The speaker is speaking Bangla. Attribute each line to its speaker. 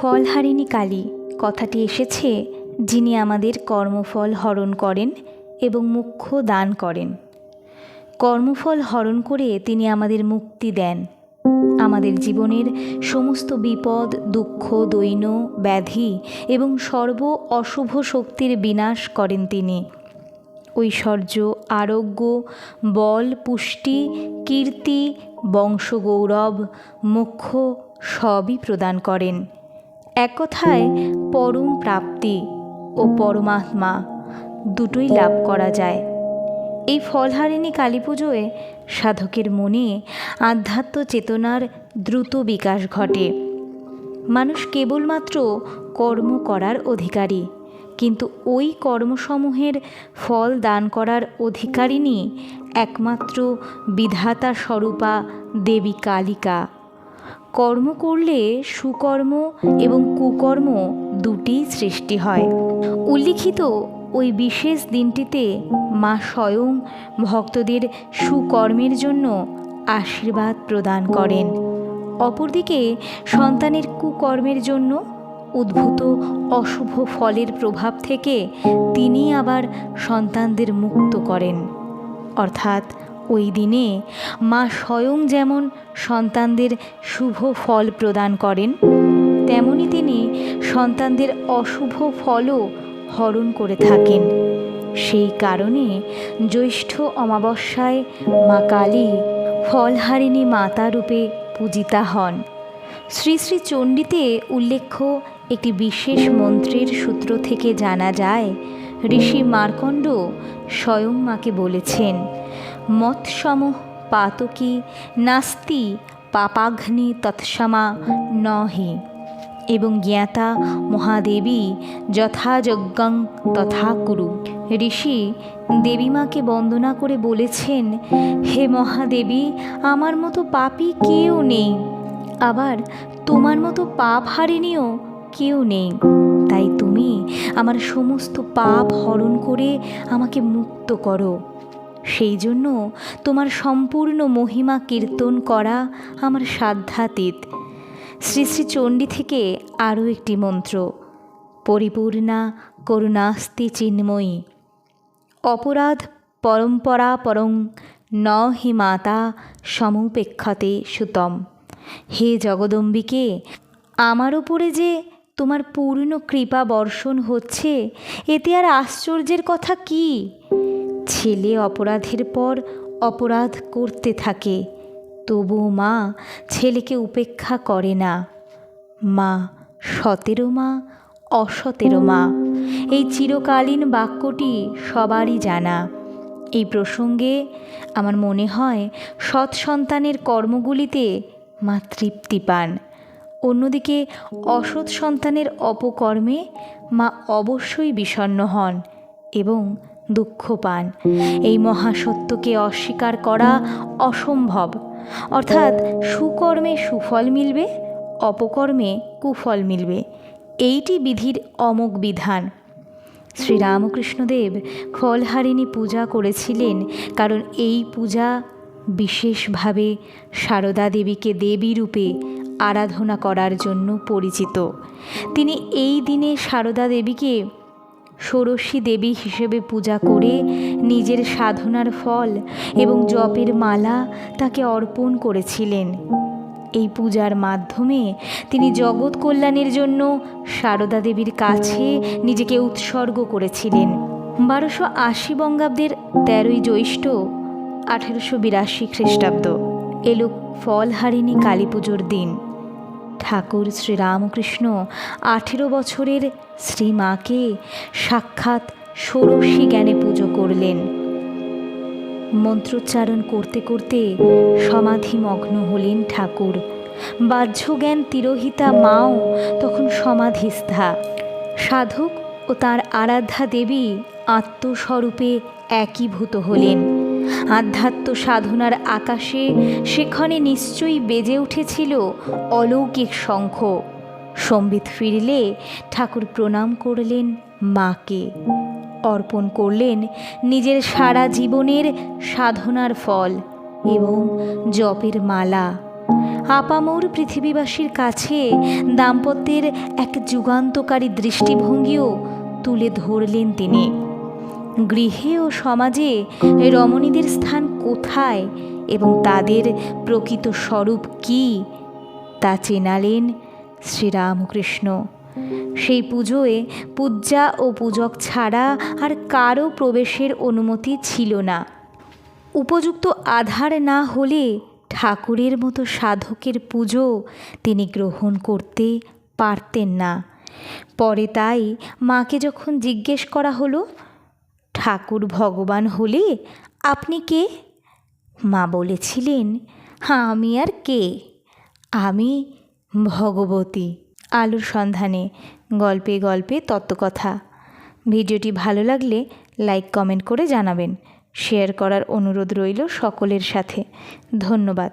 Speaker 1: ফলহারিণী কালী, কথাটি এসেছে, যিনি আমাদের কর্মফল হরণ করেন এবং মুখ্য দান করেন। কর্মফল হরণ করে তিনি আমাদের মুক্তি দেন। আমাদের জীবনের সমস্ত বিপদ, দুঃখ, দৈন, ব্যাধি এবং সর্ব অশুভ শক্তির বিনাশ করেন তিনি। ঐশ্বর্য, আরোগ্য, বল, পুষ্টি, কীর্তি, বংশগৌরব, মোক্ষ সবই প্রদান করেন। এক কথায় পরম প্রাপ্তি ও পরমাত্মা দুটোই লাভ করা যায়। এই ফলহারিণী কালী পুজোয় সাধকের মনে আধ্যাত্ম চেতনার দ্রুত বিকাশ ঘটে। মানুষ কেবলমাত্র কর্ম করার অধিকারী, কিন্তু ওই কর্মসমূহের ফল দান করার অধিকারিণী একমাত্র বিধাতা স্বরূপা দেবী কালিকা। কর্ম করলে সুকর্ম এবং কুকর্ম দুটি সৃষ্টি হয়। উল্লিখিত ওই বিশেষ দিনটিতে মা স্বয়ং ভক্তদের সুকর্মের জন্য আশীর্বাদ প্রদান করেন। অপরদিকে সন্তানের কুকর্মের জন্য উদ্ভূত অশুভ ফলের প্রভাব থেকে তিনি আবার সন্তানদের মুক্ত করেন। অর্থাৎ ওই দিনে মা স্বয়ং যেমন সন্তানদের শুভ ফল প্রদান করেন, তেমনি তিনি সন্তানদের অশুভ ফলও হরণ করে থাকেন। সেই কারণে জ্যৈষ্ঠ অমাবস্যায় মা কালী ফলহারিণী মাতা রূপে পূজিতা হন। শ্রী শ্রী চণ্ডীতে উল্লেখ্য একটি বিশেষ মন্ত্রের সূত্র থেকে জানা যায়, ঋষি মার্কণ্ড স্বয়ং মাকে বলেছেন মৎসম পাতকি নাস্তি পাপাঘ্নি তৎসমা নহি। এবং জ্ঞাতা মহাদেবী যথাযজ্ঞং তথা কুরু ঋষি দেবীমাকে বন্দনা করে বলেছেন, হে মহাদেবী, আমার মতো পাপী কেউ নেই। আবার তোমার মতো পাপ হারিনিও কেউ নেই। তাই তুমি আমার সমস্ত পাপ হরণ করে আমাকে মুক্ত করো। সেই জন্য তোমার সম্পূর্ণ মহিমা কীর্তন করা আমার সাধ্যাতীত। শ্রী শ্রী চণ্ডী থেকে আরও একটি মন্ত্র, পরিপূর্ণা করুণাস্তি চিন্ময়ী। অপরাধ পরম্পরা পরং ন হি মাতা সমুপেক্ষতে সুতম। হে জগদম্বিকে, আমার ওপরে যে তোমার পূর্ণ কৃপা বর্ষণ হচ্ছে, এতে আর আশ্চর্যের কথা কি? ছেলে অপরাধের পর অপরাধ করতে থাকে। তবু মা ছেলেকে উপেক্ষা করে না। মা সতেরো মা, অসতেরো মা। এই চিরকালীন বাক্যটি সবারই জানা। এই প্রসঙ্গে আমার মনে হয় সৎ সন্তানের কর্মগুলিতে মা তৃপ্তি পান। অন্যদিকে অসৎ সন্তানের অপকর্মে মা অবশ্যই বিষণ্ণ হন এবং দুঃখ পান। এই মহাসত্যকে অস্বীকার করা অসম্ভব। অর্থাৎ সুকর্মে সুফল মিলবে, অপকর্মে কুফল মিলবে। এইটি বিধির অমোঘ বিধান। শ্রীরামকৃষ্ণদেব ফলহারিণী পূজা করেছিলেন কারণ এই পূজা বিশেষভাবে সারদা দেবীকে দেবী রূপে আরাধনা করার জন্য পরিচিত। তিনি এই দিনে সারদা দেবীকে ষোড়শী দেবী হিসেবে পূজা করে নিজের সাধনার ফল এবং জপের মালা তাকে অর্পণ করেছিলেন। এই পূজার মাধ্যমে তিনি জগৎ কল্যাণের জন্য সারদা দেবীর কাছে নিজেকে উৎসর্গ করেছিলেন। বারোশো আশি বঙ্গাব্দের তেরোই জ্যৈষ্ঠ আঠেরোশো বিরাশি খ্রিস্টাব্দ। এলো ফলহারিণী কালী পুজোর দিন। ঠাকুর শ্রীরামকৃষ্ণ আঠেরো বছরের শ্রীমাকে সাক্ষাৎ ষোড়শী জ্ঞানে পুজো করলেন। মন্ত্রোচ্চারণ করতে করতে সমাধিমগ্ন হলেন ঠাকুর। বাহ্যজ্ঞান তিরোহিতা মাও তখন সমাধিস্থা। সাধক ও তার আরাধ্যা দেবী আত্মস্বরূপে একীভূত হলেন। আধ্যাত্ম সাধনার আকাশে সেখানে নিশ্চয়ই বেজে উঠেছিল অলৌকিক শঙ্খ। সম্বিত ফিরলে ঠাকুর প্রণাম করলেন মাকে। অর্পণ করলেন নিজের সারা জীবনের সাধনার ফল এবং জপের মালা। আপামোর পৃথিবীবাসীর কাছে দাম্পত্যের এক যুগান্তকারী দৃষ্টিভঙ্গিও তুলে ধরলেন তিনি। গৃহে ও সমাজে রমণীদের স্থান কোথায় এবং তাদের প্রকৃত স্বরূপ কী তা চেনালেন শ্রীরামকৃষ্ণ। সেই পুজোয় পূজা ও পূজক ছাড়া আর কারও প্রবেশের অনুমতি ছিল না। উপযুক্ত আধার না হলে ঠাকুরের মতো সাধকের পুজো তিনি গ্রহণ করতে পারতেন না। পরে তাই মাকে যখন জিজ্ঞেস করা হলো ঠাকুর ভগবান হলে আপনি কে? মা বলেছিলেন হ্যাঁ আমি আর কে? আমি ভগবতী। আলোর সন্ধানে গল্পে গল্পে তত্ত্বকথা। ভিডিওটি ভালো লাগলে লাইক, কমেন্ট করে জানাবেন। শেয়ার করার অনুরোধ রইল সকলের সাথে। ধন্যবাদ।